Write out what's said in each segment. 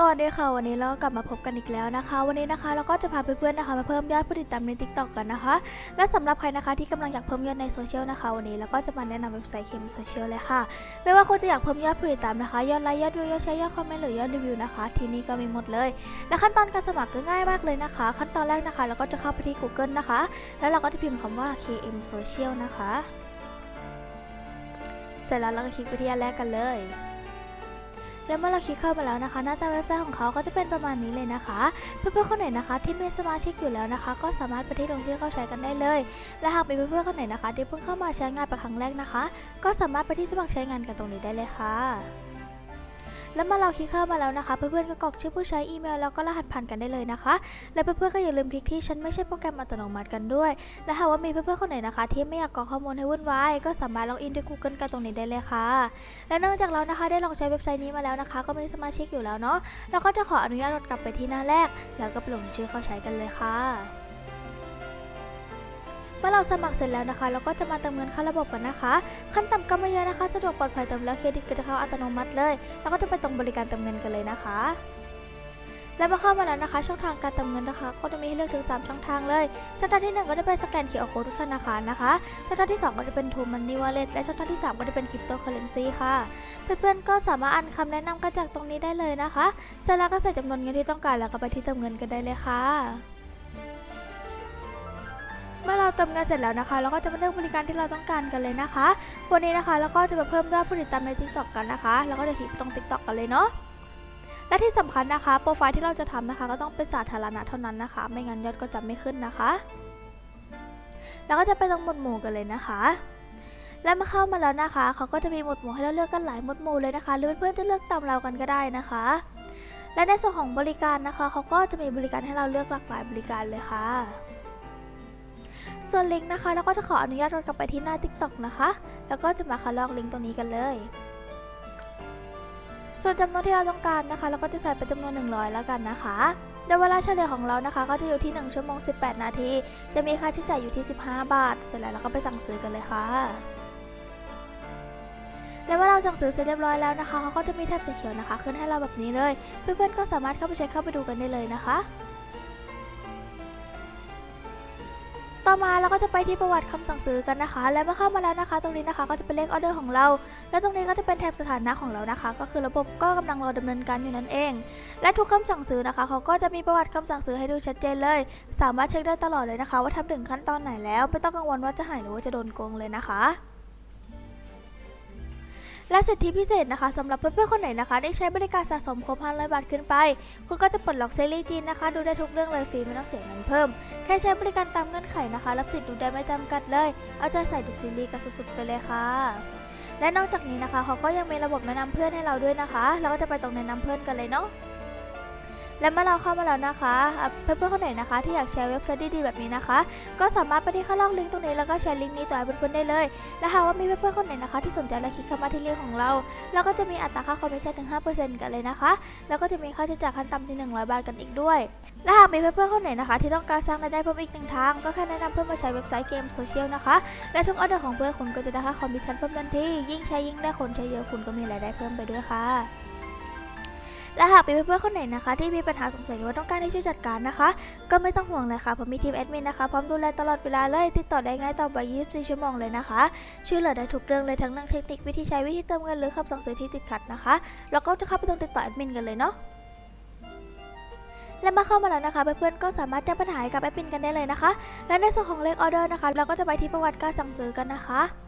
สวัสดีค่ะวันนี้เรากลับมาพบกันอีกแล้วนะคะ วันนี้นะคะเราก็จะพาเพื่อนๆนะคะมาเพิ่มยอดผู้ติดตามใน t ิ k t o k กันนะคะ และสำหรับใครนะคะที่กำลังอยากเพิ่มยอดในโซเชียลนะคะวันนี้เราก็จะมาแนะนำเว็บไซต์เคมโซเชียลเลยค่ะ ไม่ว่าคุณจะอยากเพิ่มยอดผู้ติดตามนะคะยอดไลค์ยอดวิวยอดแชร์ยอดคอมเมนต์หรือยอดรีวิวนะคะ ที่นี่ก็มีหมดเลย และขั้นตอนการสมัครก็ง่ายมากเลยนะคะ ขั้นตอนแรกนะคะเราก็จะเข้าไปที่ Google นะคะ แล้วเราก็จะพิมพ์คำว่า KM Social นะคะ เสร็จแล้วเราก็คลิกไปที่อันแรกกันเลย และเมื่อเราคลิกเข้ามาแล้วนะคะ หน้าตาเว็บไซต์ของเขาก็จะเป็นประมาณนี้เลยนะคะ เพื่อนๆคนไหนนะคะ ที่มีสมาชิกอยู่แล้วนะคะ ก็สามารถไปที่ลงชื่อเข้าใช้กันได้เลย และหากมีเพื่อนๆคนไหนนะคะ ที่เพิ่งเข้ามาใช้งานเป็นครั้งแรกนะคะ ก็สามารถไปที่สมัครใช้งานกันตรงนี้ได้เลยค่ะ แล้วเมื่อเราคลิกเข้ามาแล้วนะคะ เพื่อนๆก็กรอกชื่อผู้ใช้อีเมลแล้วก็รหัสผ่านกันได้เลยนะคะ และเพื่อนๆก็อย่าลืมคลิกที่ฉันไม่ใช่โปรแกรมอัตโนมัติกันด้วย และหากว่ามีเพื่อนๆคนไหนนะคะ ที่ไม่อยากกรอกข้อมูลให้วุ่นวายก็สามารถล็อกอินด้วย Google กันตรงนี้ได้เลยค่ะ และเนื่องจากเรานะคะได้ลองใช้เว็บไซต์นี้มาแล้วนะคะ ก็มีสมาชิกอยู่แล้วเนาะเราก็จะขออนุญาตกลับไปที่หน้าแรก แล้วก็ไปลงชื่อเข้าใช้กันเลยค่ะ เมื่อเราสมัครเสร็จแล้วนะคะ เราก็จะมาเติมเงินเข้าระบบกันนะคะ ขั้นต่ำก็ไม่เยอะนะคะ สะดวกปลอดภัยเติมแล้วเครดิตก็จะเข้าอัตโนมัติเลย แล้วก็จะไปตรงบริการเติมเงินกันเลยนะคะ และเมื่อเข้ามาแล้วนะคะ ช่องทางการเติมเงินนะคะ ก็จะมีให้เลือกถึง 3 ช่องทางเลย ช่องทางที่ 1 ก็จะเป็นสแกน QR Code ทุกธนาคารนะคะ ช่องทางที่ 2 ก็จะเป็น True Money Wallet และช่องทางที่ 3 ก็จะเป็น Cryptocurrency ค่ะ เพื่อนๆก็สามารถอ่านคำแนะนำกันจากตรงนี้ได้เลยนะคะเสร็จแล้วก็ใส่จำนวนเงินที่ต้องการแล้วก็ไปที่เติมเงินกันได้เลยค่ะ เมื่อเราเติมเงินเสร็จแล้วนะคะเราก็จะมาเลือกบริการที่เราต้องการกันเลยนะคะ วันนี้นะคะเราก็จะมาเพิ่มยอดผู้ติดตามใน TikTok กันนะคะแล้วก็จะคลิกตรง TikTok กันเลยเนาะและที่สำคัญนะคะ โปรไฟล์ที่เราจะทำนะคะ ก็ต้องเป็นสาธารณะเท่านั้นนะคะ ไม่งั้นยอดก็จะไม่ขึ้นนะคะ แล้วก็จะไปตรงหมวดหมู่กันเลยนะคะและเมาเข้ามาแล้วนะคะเขาก็จะมีหมวดหมู่ให้เราเลือกกันหลายหมวดหมู่เลยนะคะ หรือเพื่อนๆจะเลือกตามเรากันก็ได้นะคะ และในส่วนของบริการนะคะเขาก็จะมีบริการให้เราเลือกหลากหลายบริการเลยค่ะ ส่วนลิงก์นะคะเราก็จะขออนุญาตกลับไปที่หน้า TikTok นะคะ แล้วก็จะมาคัดลอกลิงก์ตรงนี้กันเลย ส่วนจำนวนที่เราต้องการนะคะ เราก็จะใส่เป็นจำนวน 100 แล้วกันนะคะโดยเวลาเฉลี่ยของเรานะคะ ก็จะอยู่ที่ 1 ชั่วโมง 18 นาที จะมีค่าใช้จ่ายอยู่ที่ 15 บาท เสร็จแล้วเราก็ไปสั่งซื้อกันเลยค่ะ และเมื่อเราสั่งซื้อเสร็จเรียบร้อยแล้วนะคะเขาก็จะมีแท็บสีเขียวนะคะ ขึ้นให้เราแบบนี้เลย เพื่อนๆก็สามารถเข้าไปเช็คเข้าไปดูกันได้เลยนะคะ ต่อมาเราก็จะไปที่ประวัติคำสั่งซื้อกันนะคะ และเมื่อเข้ามาแล้วนะคะ ตรงนี้นะคะก็จะเป็นเลขออเดอร์ของเรา และตรงนี้ก็จะเป็นแท็บสถานะของเรานะคะ ก็คือระบบก็กำลังรอดำเนินการอยู่นั่นเอง และทุกคำสั่งซื้อนะคะ เขาก็จะมีประวัติคำสั่งซื้อให้ดูชัดเจนเลย สามารถเช็คได้ตลอดเลยนะคะ ว่าทำถึงขั้นตอนไหนแล้ว ไม่ต้องกังวลว่าจะหายหรือว่าจะโดนโกงเลยนะคะ และสิทธิพิเศษนะคะสำหรับเพื่อนๆคนไหนนะคะ ได้ใช้บริการสะสมครบ500บาทขึ้นไป คุณก็จะปลดล็อกเซรีจีนนะคะ ดูได้ทุกเรื่องเลยฟรีไม่ต้องเสียเงินเพิ่ม แค่ใช้บริการตามเงื่อนไขนะคะ รับสิทธิ์ดูได้ไม่จำกัดเลย เอาใจใส่ดูซีรีส์กันสุดๆไปเลยค่ะและนอกจากนี้นะคะเขาก็ยังมีระบบแนะนำเพื่อนให้เราด้วยนะคะ เราก็จะไปตรงแนะนำเพื่อนกันเลยเนาะ และเมื่อเราเข้ามาแล้วนะคะ เพื่อนๆคนไหนนะคะ ที่อยากแชร์เว็บไซต์ดีๆแบบนี้นะคะ ก็สามารถไปที่ข้างล่างลิงก์ตรงนี้แล้วก็แชร์ลิงก์นี้ต่อให้เพื่อนๆได้เลย และหากว่ามีเพื่อนๆคนไหนนะคะ ที่สนใจและคลิกเข้ามาที่ลิงก์ของเรา เราก็จะมีอัตราค่าคอมมิชชั่นถึง 5%กันเลยนะคะ แล้วก็จะมีค่าใช้จ่ายขั้นต่ำที่ 100 บาทกันอีกด้วย และหากมีเพื่อนๆคนไหนนะคะ ที่ต้องการสร้างรายได้เพิ่มอีกหนึ่งทาง ก็แค่แนะนำเพื่อนมาใช้เว็บไซต์เกมโซเชียลนะคะ และทุกออเดอร์ของเพื่อนคุณก็จะได้ค่าคอมมิชชั่นเพิ่มทันทียิ่งใช้ยิ่งได้คนใช้เยอะคุณก็มีรายได้เพิ่มไปด้วยค่ะ และหากมีเพื่อนๆคนไหนนะคะ ที่มีปัญหาสงสัยหรือว่าต้องการให้ช่วยจัดการนะคะ ก็ไม่ต้องห่วงเลยค่ะผมมีทีมแอดมินนะคะพร้อมดูแลตลอดเวลาเลยติดต่อได้ง่ายต่อไป24 ชั่วโมงเลยนะคะ ช่วยเหลือได้ทุกเรื่องเลยทั้งเรื่องเทคนิควิธีใช้วิธีเติมเงินหรือคำสั่งซื้อที่ติดขัดนะคะ แล้วก็จะเข้าไปตรงติดต่อแอดมินกันเลยเนาะและมาเข้ามาแล้วนะคะเพื่อนๆก็สามารถแจ้งปัญหากับแอดมินกันได้เลยนะคะ และในส่วนของเลขออเดอร์นะคะ เราก็จะไปที่ประวัติการสั่งซื้อกันนะคะ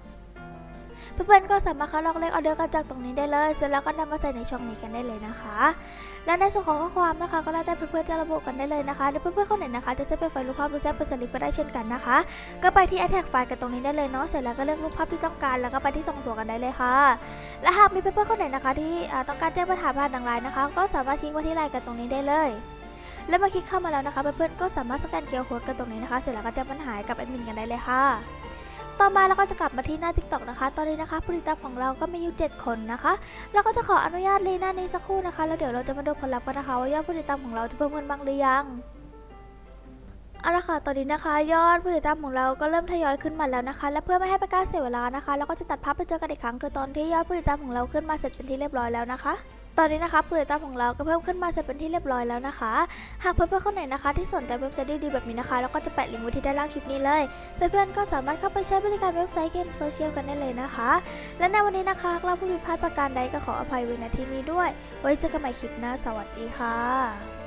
เพื่อนๆก็สามารถคัดลอกเลขออเดอร์กันจากตรงนี้ได้เลย เสร็จแล้วก็นำมาใส่ในช่องนี้กันได้เลยนะคะ และในส่วนของข้อความนะคะ ก็แล้วแต่เพื่อนๆจะระบุกันได้เลยนะคะเดี๋ยวเพื่อนๆคนไหนนะคะ จะใช้เป็นไฟล์รูปภาพหรือแซปเป็นสลิปก็ได้เช่นกันนะคะ ก็ไปที่ attach ไฟล์กันตรงนี้ได้เลยเนาะเสร็จแล้วก็เลือกรูปภาพที่ต้องการ แล้วก็ไปที่ส่งตัวกันได้เลยค่ะ และหากมีเพื่อนๆคนไหนนะคะ ที่ต้องการแจ้งปัญหาผ่านทางไลน์นะคะ ก็สามารถทิ้งไว้ที่ไลน์กันตรงนี้ได้เลยและเมื่อคลิกเข้ามาแล้วนะคะเพื่อนๆก็สามารถสแกนเคียร์โค้ดกันตรงนี้นะคะ เสร็จแล้วก็แจ้งปัญหากับแอดมินกันได้เลยค่ะ ต่อมาเราก็จะกลับมาที่หน้า TikTok นะคะ ตอนนี้นะคะผู้ติดตามของเราก็มีอยู่ 7 คนนะคะ เราก็จะขออนุญาตรีหน้านี้สักครู่นะคะ แล้วเดี๋ยวเราจะมาดูผลลัพธ์กันนะคะว่ายอดผู้ติดตามของเราจะเพิ่มขึ้นบ้างหรือยังเอาละค่ะ ตอนนี้นะคะ ยอดผู้ติดตามของเราก็เริ่มทยอยขึ้นมาแล้วนะคะ และเพื่อไม่ให้เป็นการเสียเวลานะคะ เราก็จะตัดภาพไปเจอกันอีกครั้งคือตอนที่ยอดผู้ติดตามของเราขึ้นมาเสร็จเป็นที่เรียบร้อยแล้วนะคะ ตอนนี้นะคะผู้ติดตามของเราก็เพิ่มขึ้นมาเสร็จเป็นที่เรียบร้อยแล้วนะคะ หากเพื่อนๆคนไหนนะคะ ที่สนใจเว็บไซต์ดีๆแบบนี้นะคะ แล้วก็จะแปะลิงก์ไว้ที่ด้านล่างคลิปนี้เลย เพื่อนๆก็สามารถเข้าไปใช้บริการเว็บไซต์เกมโซเชียลกันได้เลยนะคะ และในวันนี้นะคะเราผู้ผิดพลาดประการใดก็ขออภัยไว้ณที่นี้ด้วย ไว้เจอกันใหม่คลิปหน้าสวัสดีค่ะ